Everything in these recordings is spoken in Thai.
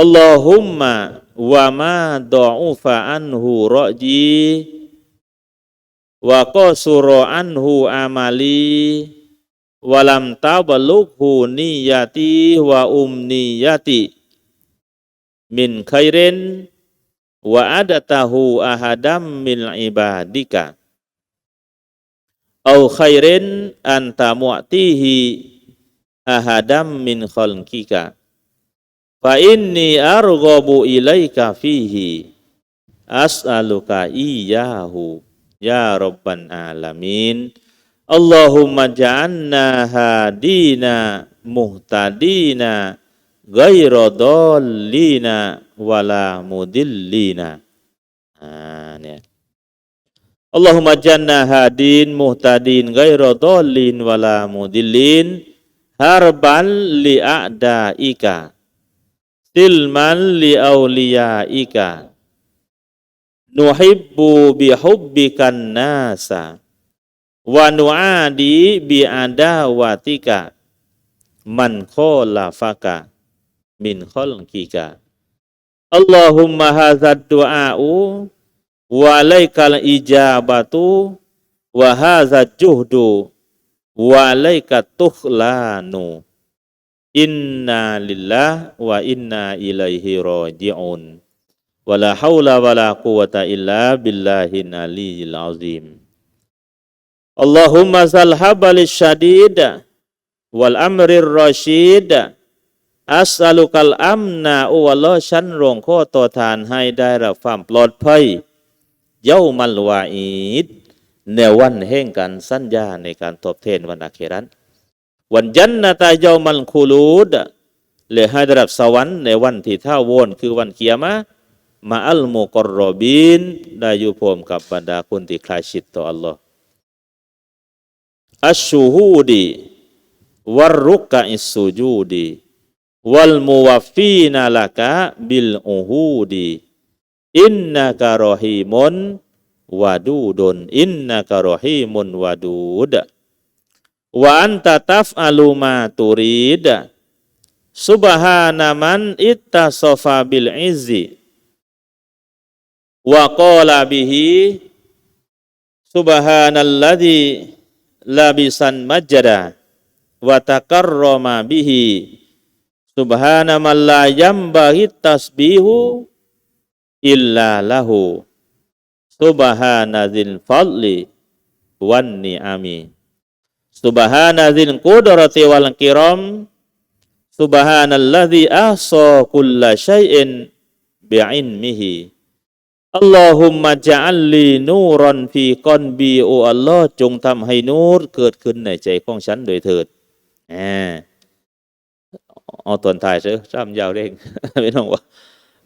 อัลลอฮุมมะวะมาดออุฟะอันหูรอจีวะก็สุรอ fa inni arghabu ilaika fihi. As'aluka iyyahu ya rabban alamin. Allahumma ja'alna hadina muhtadina ghaira dhallina wala mudillina. Nah, ini. Allahumma janna hadin muhtadin ghaira dhallin wala mudillin. Harban li tilman li li awliyaika. Nuhibbu bihubbikan nasa. Wa nu'adi bi adawatika. Man khalafaka min khalqika. Allahumma hadzal du'a'u wa alaikal ijabatu wa hadzal juhdu wa alaikat tukhlanu. Inna lillah wa inna ilaihi raji'un. Wala haula wala quwata illa billahin aliyil azim. Allahumma salhabal syadid wal amrir rasyid as'alukal amna โอ้อัลลอฮ์ฉันรองข้อต่อทานให้ได้รับความปลอดภัยเย้ามัลวาอีดในวันแห่งการสัญญาในการตอบแทนวันอาเครัน วันยันนาตายามันคูลูดเลยให้ได้รับสวรรค์ในวันที่ท่าวนคือวันเกียมะมาอัลโมกรรบินได้อยู่พรมกับบรรดาคนที่คลายชิดต่ออัลลอฮ์อัชชูฮูดีวรรุกะอิสุจูดีวัลมุวฟีนาลกะบิลอูฮูดีอินนักะรอฮีมุนวาดูดนอินนักะรอฮีมุนวาดูด wa anta taf'alu ma turid. Subhana man ittasafa bil izzi. Wa qala bihi subhanalladzi labisan majada wa takarrama bihi. Subhana man la yambaghi tasbihu illa lahu. Subhana dzil fadli wan ni'ami Subhana dzil qudrati wal kiram Subhanalladzi ahsa kulla syai'in bi'ilmihi Allahumma ja'alli nuran fi qalbi โอ้ Allah จงทำให้นูรเกิดขึ้นในใจของฉันโดยเถิดอ่าเอาตอนถ่ายเถอะซ้ำยาวเร่งพี่น้องว่า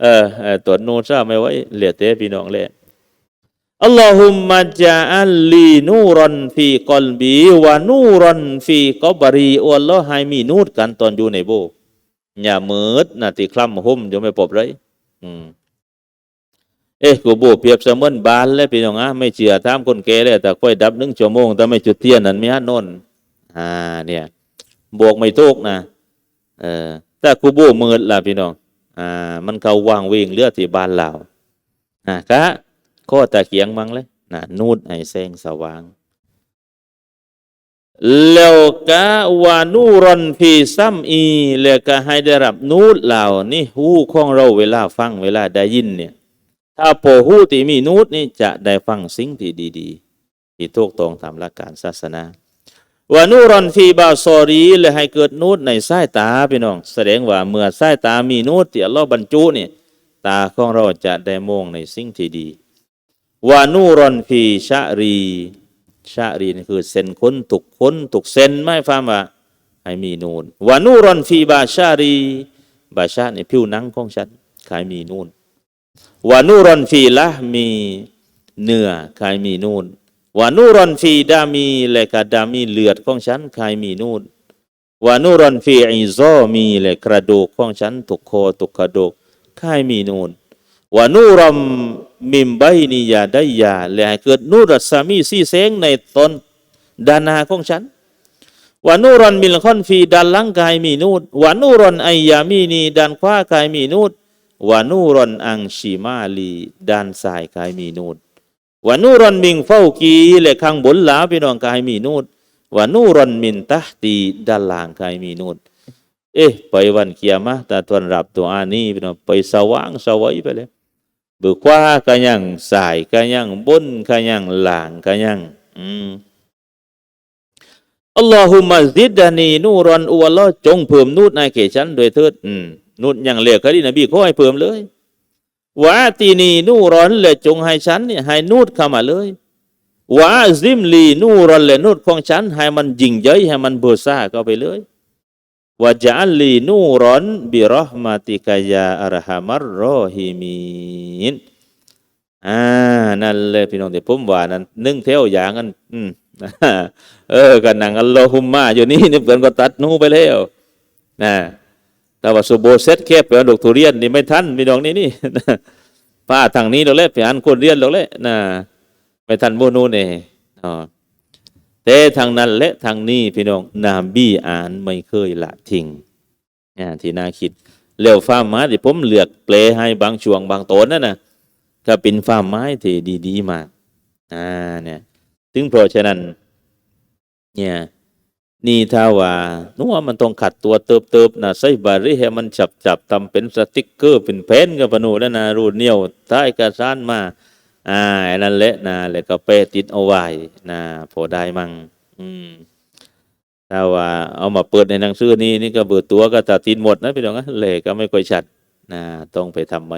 เออตัวนูนซ้ำไม่ไว้เหลือเต้พี่น้องเลย อัลลอฮุมมะจาอัลลีนูรันฟีกอลบีวานูรันฟีกอบรีอัลลอฮ์ให้มีนูดกันตอนอยู่ในโบอย่ามืดนาติคลำหุ่มจะไม่ปบเลยอืมเอ๊ะกูโบเพียบเสมือนบานเลยพี่น้องอะไม่เชื่อถามคนแก่เลยแต่ค่อยดับหนึ่งชั่วโมงแต่ไม่จุดเทียนนั่นไม่ฮะนนอ่า เนี่ย บวกไม่ทุกนะเออแต่กูโบมืดล่ะพี่น้อง อ่า มันเขาวางเวงเลือดที่บานเราอ่ากะ ข้อตะเกียงมังเลยนะนูดให้แสงสว่างแล้วก็วานูรอนฟีซัมอีแล้วก็ให้ได้รับนูดเหล่านี่หูของเราเวลาฟังเวลาได้ยินเนี่ยถ้าโปหูที่มีนูดนี่จะได้ฟังสิ่งที่ดีๆที่ถูกต้องตามหลักการศาสนาวานูรอนฟีบาซอรีเลยให้เกิดนูดในสายตาพี่น้อง แสดงว่าเมื่อสายตามีนูดที่อัลลอฮ์บรรจุเนี่ยตาของเราจะได้มองในสิ่งที่ดี วานูรอนฟีชะรีชะรีนี่คือเส้นค้นตุกค้นตุกเส้นไม่ฟังว่าให้มีนูนวานูรอนฟีบาชารีบาชาในผิวหนังของฉันขายมีนูนวานูรอนฟีละมีเนื้อขายมีนูนวานูรอนฟีดามีและกะดามีเลือดของฉันขายมีนูนวานูรอนฟีอิซอมีและกระดูกของฉันตุกคอตุกกระดูกขายมีนูน วานูรอมมิมใบนิยาได้ยาและให้เกิดนูรัสามีสีเสงในตนดานาของฉันวานูรอนมิลคอนฟีด้านหลังกายมีนูดวานูรอนไอยามีนีด้านขวากายมีนูดวานูรอนอังชิมาลีด้านซ้ายกายมีนูดวานูรอนมิงเฝ้ากีและข้างบนหลาพี่น้องกายมีนูดวานูรอนมินตะตีด้านล่างกายมีนูดเอ๊ะไปวันเกียร์มาตาตวนรับตัวอานี้พี่น้องไปสว่างสวัยไปเลย บือขวาก็ยังสายก็ยังบนก็ยังหลางก็ยังอืมอัลลอฮุมะซิดานีนูรอนอัลลอจงเพิ่มนูดในเขตฉันโดยเถิดนูดอย่างเลือก็ดีนบีขอให้เพิ่มเลยวะตีนีนูรอนและจงให้ฉันเนี่ยให้นูดเข้ามาเลยวะซิมลีนูรอนและนูดของฉันให้มันยิ่งใหญ่ให้มันเบอร์ซ่าเข้าไปเลย วะจัลลีนูรอนบิรหมาติกายาอัลฮัมัรรอฮิมีนอ่านั่นเลยพี่น้องเดี๋ยวผมว่านั่นนึ่งเท่าอย่างกันอืมเออกันนังอัลลอฮุมมาอยู่นี่นี่เพื่อนก็ตัดนูไปแล้วนะแต่ว่าสุโบเซตแค่เปลี่ยนดอกทุเรียนนี่ไม่ทันพี่น้องนี่นี่ป้าทางนี้เราเล่ไปอ่านคนเรียนเราเล่นะไม่ทันโมนูนี่อ๋อ แต่ทางนั้นและทางนี้พี่น้องนาบีอ่านไม่เคยละทิ้งเนี่ยที่น่าคิดเร็วฟ้าไม้ที่ผมเลือกเปลให้บางช่วงบางตอนนั่นนะก็เป็นฟ้าไม้ที่ดีๆมากอ่าเนี่ยถึงเพราะฉะนั้นเนี่ยนี่ถ้าว่านัวมันต้องขัดตัวเติบเติบนะใส่บาริให้มันจับจับทำเป็นสติกเกอร์เป็นแผ่นกับพนูแล้วนะรูดเหนียวท้ายกระสานมา อ่าไอ้นั่นแหละนะแล้วก็เป้ติดเอาไว้นะพอได้มั่งอืมถ้าว่าเอามาเปิดในหนังสือนี้นี่ก็เบิดตัวก็ตัดตินหมดนะพี่น้องนะเลยก็ไม่ค่อยชัดนะต้องไปทำไหม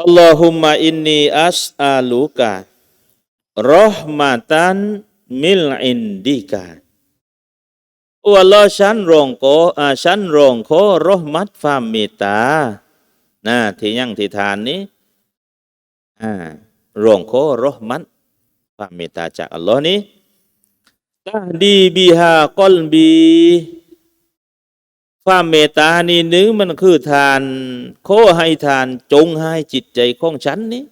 อัลลอฮุมะอินนีอัสอาลูกะ rahmatan mil indika อัลลอฮ์ฉันร้องขออ่าฉันร้องขอรหมัดความเมตตานะที่ยั่งที่ทานนี้อ่า รองขอรหมัดความเมตตาจากอัลลอฮ์นี้ตาดีบิฮากอลบีความเมตตานี่นึงมันคือทานขอให้ทานจงให้จิตใจของฉันนี้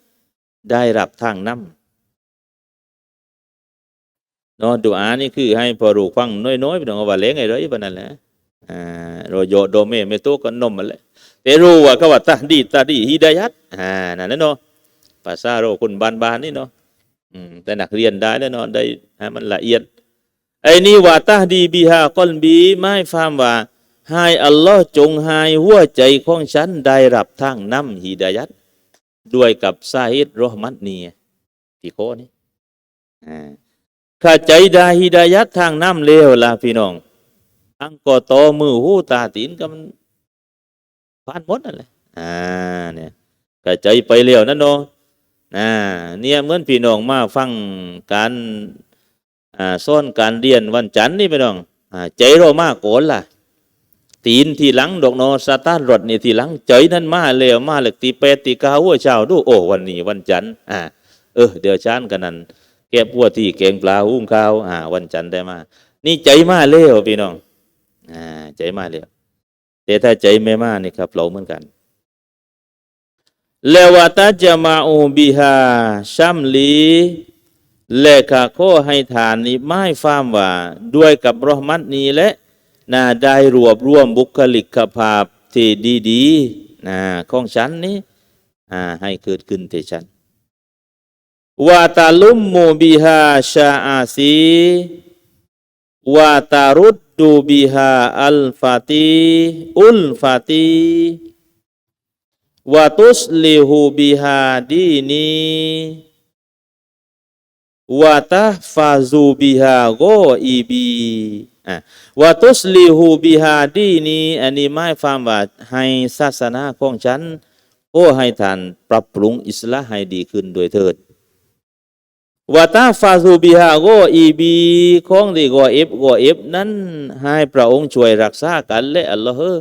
ได้รับทางนำนาะดูอานี่คือให้พอรู้ฟังน้อยๆไปถึงว่าเล้งไอ้ร้อยปานนั้นแหละอ่าโรโยโดเมเมโตก็นมมันแหละแต่รู้ว่าก็ว่าตาดีตาดีฮิดายัดอ่านั่นนะเนาะ ภาษาโรคนบานๆนี่เนาะแต่นักเรียนได้แล้วเนได้ให้มันละเอียดไอ้นี่ว่าตาดีบิฮากอลบีไม่ฟามว่าให้อัลลอฮ์จงให้หัวใจของฉันได้รับทางน้ำฮิดายัดด้วยกับสาฮิดรอมัตนียที่โคนี่ข้าใจได้ฮิดายัดทางน้ำเลวละพี่น้องอังก็โตมือหูตาตีนก็มันผ่านหมดนั่นแหละอ่าเนี่ยข้าใจไปเร็วนั่นเนาะ อ่าเนี่ยเหมือนพี่น้องมาฟังการอ่าซ่อนการเรียนวันจันทร์นี่พี่น้องอ่าใจเรามากโกนล่ะ ตีนที่หลังดอกโนสตาร์รถนี่ที่หลังใจนั่นมาเร็วมาเหล็กตีเป็ดตีกาหัวเช้าดูโอ้วันนี้วันจันทร์อ่าเออเดี๋ยวชานกันนั้นแก้ปวที่เก่งปลาหุ้งข้าวอ่า วันจันทร์ได้มา นี่ใจมาเร็วพี่น้องอ่าใจมาเร็วแต่ถ้าใจไม่มานี่ครับเราเหมือนกัน แล้วตาจะมาอูบิฮาชัมลีและขาขอให้ทานนี้ไม่ฟามว่า ด้วยกับรหมัดนี้และน่าได้รวบรวมบุคลิกภาพที่ดีๆนะของฉันนี้ให้เกิดขึ้นที่ฉันวาตาลุมมูบิฮาชาอาซีวาตารุดดูบิฮาอัลฟาตีอุลฟาตี วาตุสลิฮูบิฮาดีนีวาตาฟาซูบิฮาโกอีบีอะวาตุสลิฮูบิฮาดีนีอันนี้หมายความว่าให้ศาสนาของฉันโอ้ให้ท่านปรับปรุงอิสลามให้ดีขึ้นโดยเถิดวาตาฟาซูบิฮาโกอีบีของที่กอเอฟกอเอฟนั้นให้พระองค์ช่วยรักษากันและอัลลอฮ์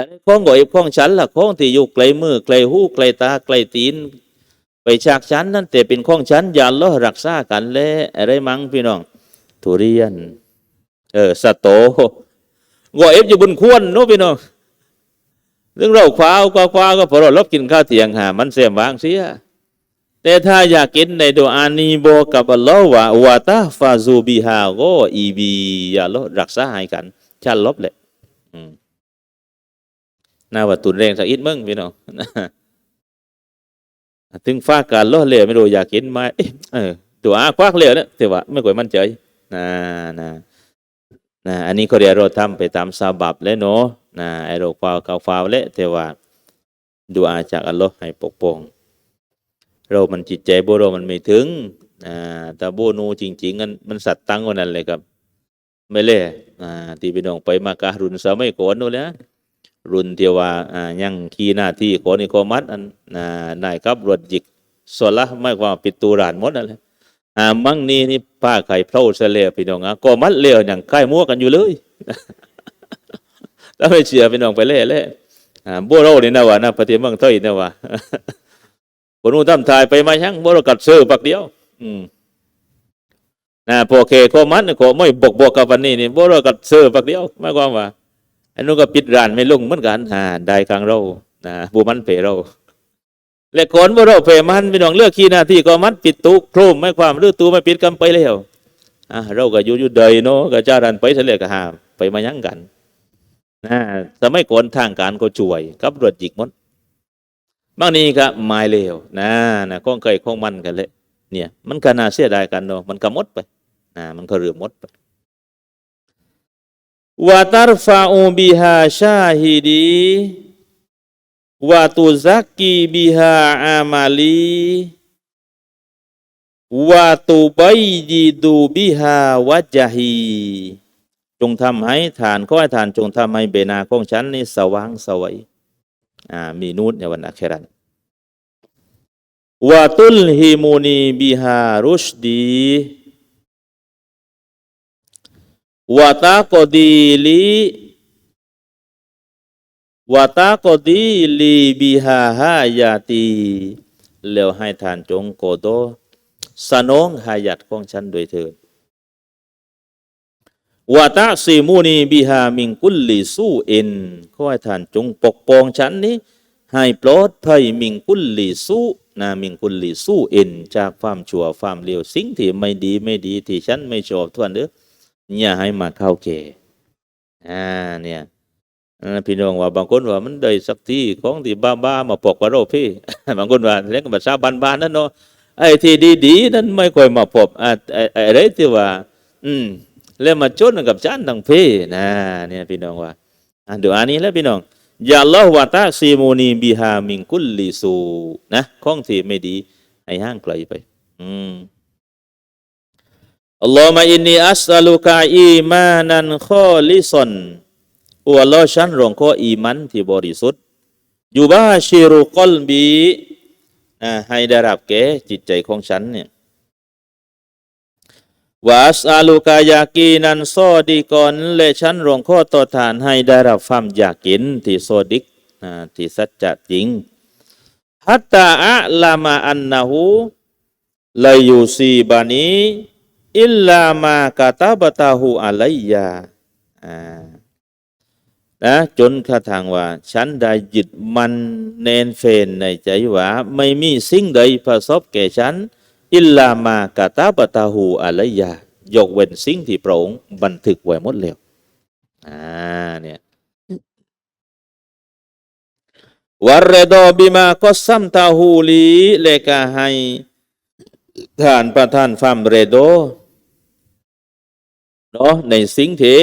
อันนี้ของกอเอฟของฉันล่ะของที่อยู่ไกลมือไกลหูไกลตาไกลตีน ไปจากฉันนั่นแต่เป็นของฉันอย่าลลอรักษากันและอะไรมั้งพี่น้องทุเรียน เออสะโตกอเอฟอยู่บนควรโน้พี่น้องซึ่งเราคว้าก็คว้าก็พอเราลบกินข้าวเที่ยงหามันเสียมวางเสียแต่ถ้าอยากกินในดูอานีโบกับอัลลอฮ์ว่าวาตาฟาซูบิฮาโกอีบีอัลลอรักษาให้กันชันลบเลยอืม น่าว่าตุนแรงสักอิดมึงพี่น้องถึงฟ้าการล้อเลียไม่รู้อยากกินไหมเอออดูอาควักเลียเนี่ยแต่ว่าไม่ค่อยมั่นใจนะนะนะอันนี้ก็เรียกเราทำไปตามซาบับแล้วเนาะนะไอโรควาวเขาฟาวเละแต่ว่าดูอาจากอัลลอฮ์ให้ปกป้อง เรามันจิตใจโบเรามันไม่ถึงอ่าแต่โบนูจริงๆมันมันสัตว์ตั้งกว่านั้นเลยครับ ไม่เล่อ่าที่พี่น้องไปมากะรุนสมัยก่อนนู่นนะ รุ่นที่ว่าอ่ายังขี่หน้าที่ขอนิโคมัดอันอ่านายครับรถจิกสวละไม่ความปิดตูรานมดนั่นแหละอ่ามั่งนี่นี่ป้าไข่เพลาเสลียพี่น้องอะก็มัดเลี้ยวอย่างใกล้มั่วกันอยู่เลยถ้าไม่เชื่อพี่น้องไปเล่เล่อ่าโบเราเนี่ยนะว่านะปฏิบังเทยนะว่าคนนู้นทำทายไปมายังบ่เรากัดเสือปักเดียว อืมนะพอเคโคมันก็ไม่บกบกกับวันนี้นี่บ่เรากัดเสือปักเดียวหมายความว่า อันนู้นก็ปิดร้านไม่ลงเหมือนกันอ่าได้กลางเรานะบูมันเพเราและคนบ่เราเพมันพี่น้องเลือกขี้หน้าที่ก็มันปิดตู้โครมไม่ความหรือตู้ไม่ปิดกันไปแล้วอ่าเราก็อยู่อยู่เดยเนาะก็จ้ารันไปเสลียก็หามไปมายังกันนะสมัยก่อนทางการก็ช่วยกับรถจิกมดบางนี้ก็ไม้เลวนะนะข้องเคยข้องมันกันเลยเนี่ย มันก็น่าเสียดายกันเนาะมันก็มดไปนะมันก็เรือมดไป วาตารฟาอูบิฮาชาฮิดีวาตุซักกีบิฮาอามาลีวาตุบยีดูบิฮาวะจฮีจงทำให้ฐานข้อให้ฐานจงทำให้เบนาของฉันนี่สว่างสวัยอ่ามีนูตในวันอาคราตวาตุลฮิมูนีบิฮารุชดี วาตากดีลีวาตากดีลีบิฮาฮายาตีแล้วให้ทานจงโกโดสนองหายัดของฉันโดวยเถิดวาตาซีมูนีบิฮามิงกุลลิสู้เอ็นขอให้ท่านจงปกป้องฉันนี้ ให้ปลอดภัยมิงกุลลิสู้นะมิงกุลลิสู้เอ็น จากความชั่วความเลวสิ่งที่ไม่ดีไม่ดีที่ฉันไม่ชอบทวนเด้อ อย่าให้มาเข้าเกอ่าเนี่ยพี่น้องว่าบางคนว่ามันได้สักที่ของที่บ้าบ้าๆมาปกว่าเราพี่ บางคนว่าเรียกภาษาบ้านๆนั่นเนาะไอ้ที่ดีๆนั้นไม่ค่อยมาพบอ่าไอ้ไอ้อะไรที่ว่า อืมแล้วมาจนกับฉันทั้งเพนะเนี่ยพี่น้องว่าอ่านดูอันนี้แล้วพี่น้องอย่าลอฮวาตาซีโมนีบิฮามิงกุลลิสูนะข้องที่ไม่ดีให้ห่างไกลไป อืม อัลลอฮฺมาอินนีอัสลุกาอีมานันข้อลิซอนอัลลอฮ์ฉันรองข้ออีมันที่บริสุทธิ์อยู่บ้าชิรุกลบีนะให้ได้รับแก่จิตใจของฉันเนี่ยวาสอาลูกายากีนันโซดีก่อนและฉันรองข้อต่อทานให้ได้รับความอยากกินที่โซดิกอ่าที่สัจจะจริงฮัตตาอะลามาอันนะฮูลายูซีบานี อิลลามากาตาบตาหูอะลัยาอ่านะจนกระทั่งว่า ฉันได้ยึดมันเนนเฟนในใจว่า ไม่มีสิ่งใดประสบแก่ฉัน อิลลามากาตาบตาหูอะลัยยายกเว้นสิ่งที่พระองค์บันทึกไว้หมดแล้วอ่าเนี่ยวารรดอบิมาก็ซัมตาหูลีเลกาให้ท่านประธานฟามเรโด เนาะในสิ่งที่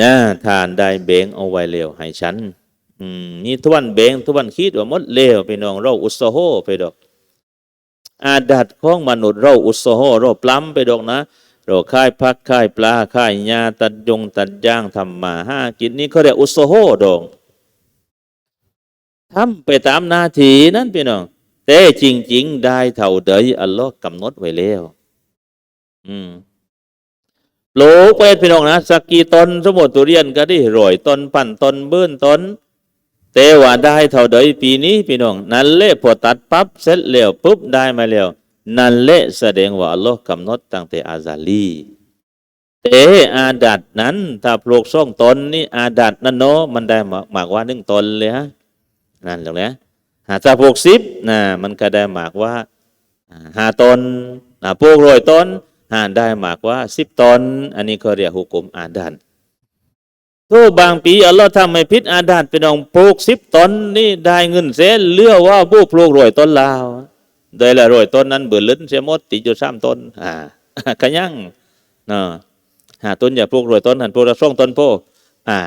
นะทานได้เบงเอาไว้แล้วให้ฉันนี่ทวันเบงทวันคิดว่าหมดแล้วไปน้องเราอุตสโหไปดอก อาดัดของมนุษย์เราอุตสโหเราปล้ำไปดอกนะ เราค่ายพักค่ายปลาค่ายยาตัดยงตัดย่างทำมาห้ากินนี่เขาเรียกอุตสโหดองทำไปตามนาทีนั่นพี่น้องแต่จริง ๆ ได้เท่าใดอัลลอฮ์กำหนดไว้แล้ว อืม ปลูกไปพี่น้องนะสักกี่ตนสมมติตุเรียนก็ได้ร่อยตนปั่นตนเบื้นตนแต่ว่าได้เท่าใดปีนี้พี่น้อง นั่นเละพอตัดปั๊บเสร็จแล้วปุ๊บได้มาแล้ว นั่นเละแสดงว่าอัลลอฮ์กำหนดตั้งแต่อาซาลีแต่อาดัดนั้น ถ้าปลูกซ่องตนนี่อาดัดนั่นเนาะมันได้หมากว่าหนึ่งตนเลยฮะนั่นแหละนะหากถ้าปลูกสิบนะมันก็ได้หมากว่าห้าตนนะปลูกโรยต้น หาได้มากว่าสิบตนอันนี้เขาเรียกหุกมอาดันทุกบางปีอัลลอฮ์ทำให้พิษอาดันไปนองปลูกสิบตนนี่ได้เงินเสียเลือกว่าผู้ปลูกโรยต้นลาวโดยละโรยต้นนั้นเบื่อลิ้นเสียหมดติดอยู่สามต้นอ่าขยั่งเนาะหาต้นอย่าปลูกโรยต้นหันปลูกละช่องต้นโพอ่า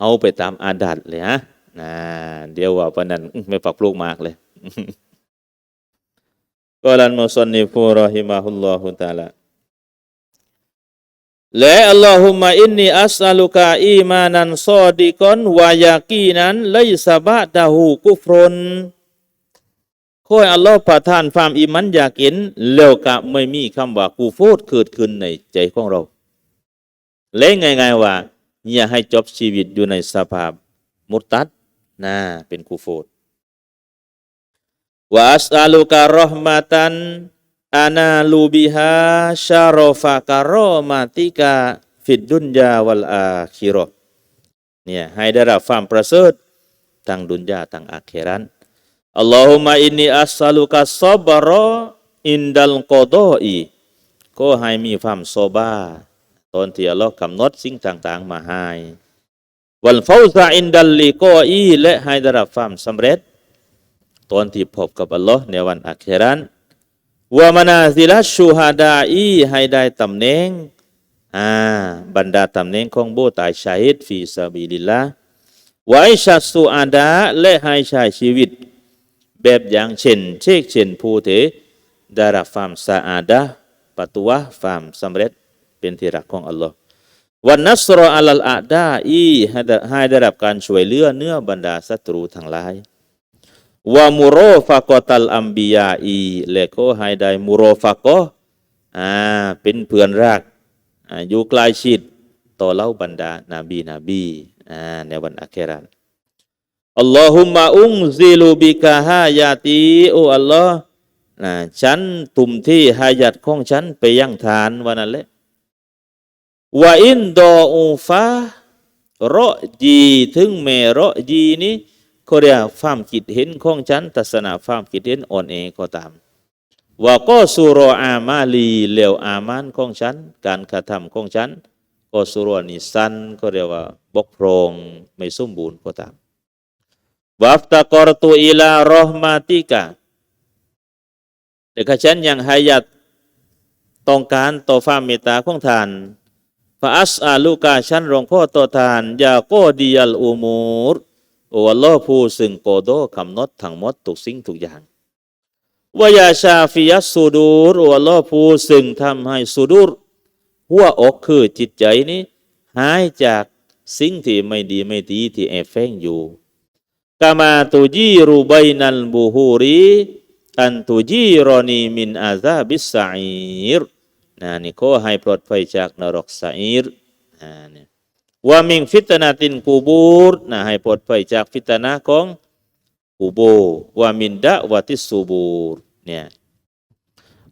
เอาไปตามอาดัดเลยฮะอ่าเดี๋ยวว่าปนนั้นไม่ปักปลูกมากเลยก็ลันมุสนิฟูรอฮิมาฮุลลอฮุตาลา และอัลลอฮุมะอินนีอัสอัลุกาอีมานันซอดิกอนวายากีนั้นไลซาบะดาหูกุฟรนขอให้อัลลอฮ์ประทานความอิมันอยากเห็นแล้วกะไม่มีคำว่ากูโฟดเกิดขึ้นในใจของเราเล่ง่ายๆว่า อย่าให้จบชีวิตอยู่ในสภาพมุตตัดน่ะเป็นกูโฟดวะอัสอาลุการะห์มาตัน อานาลูบิฮาชารอฟะการอมาติกา ฟิดดุนยาวัลอาคิรอเนี่ยให้ได้รับความประเสริฐทางดุนยาทางอาคิรันอัลลอฮุมะอินนีอัสอาลุกาซอบรออินดัลกอดออีก็ให้มีความโซบาตอนที่อัลลอฮ์กำหนดสิ่งต่างๆ มาให้วันฟาวซาอินดัลลีกออีและให้ได้รับความสำเร็จ ตอนที่พบกับอัลลอฮ์ในวันอาครัน วามานาซิลัชชูฮาดาอีให้ได้ตำแหน่งอ่าบรรดาตำแหน่งของผู้ตายชาฮิดฟีซาบิลิลละไวชัดสุอาดาและให้ใช้ชีวิต แบบอย่างเช่น เชกเช่นผู้เถได้รับความสะอาดะปะตัวความสำเร็จเป็นที่รักของอัลลอฮ์วันนัสรออัลลอาดาอี้ให้ได้รับการช่วยเหลือเนื้อบรรดาศัตรูทั้งหลาย วามุโรฟากอตัลอัมบียาอีและก็ให้ไดมุโรฟากออ่าเป็นเพื่อนรักอยู่ใกล้ชิดต่อเล่าบรรดานาบีนาบีอ่าในวันอาเครันอัลลอฮุมะอุงซิลูบิกาฮายาตีโออัลลอฮ์นะฉันตุ่มที่ฮายัดของฉันไปยังฐานวันนั้นแหละว่าอินดออูฟาโรจีถึงเมโรจีนี้ เขาเรียกความคิดเห็นของฉันทัศนะความคิดเห็นอ่อนแองก็ตามว่าก็สุรอามาลีเลวอามานของฉัน การกระทำของฉันก็สุรนิสันก็เรียกว่าบกพร่องไม่สมบูรณ์ก็ตามวัฟตะกอรตุอิลารอห์มาติกาแต่ข้าฉันยังหายัดต้องการต่อความเมตตาของทานฟาอัสอาลูกาฉันรองข้อต่อทานยาโกดียลอูมูร โอ้อัลลอฮ์ผู้ซึ่งโกโดคำนดทั้งหมดทุกสิ่งทุกอย่างวายาชาฟิยัสสูดูรโอ้อัลลอฮ์ผู้ซึ่งทำให้สูดูรหัวอกคือจิตใจนี้หายจากสิ่งที่ไม่ดีไม่ดีที่แอบแฝงอยู่กามาตุจีรูใบนัลบูฮูรีอันตุจีรอนีมินอาซาบิสไซรนะนี่ขอให้ปลอดภัยจากนรกไซรนะนี่ ว่ามิงฟิตนาตินกูบูรนะให้ปลอดภัยจากฟิตนาของกูโบว่ามินดะวัติสูบูรเนี่ย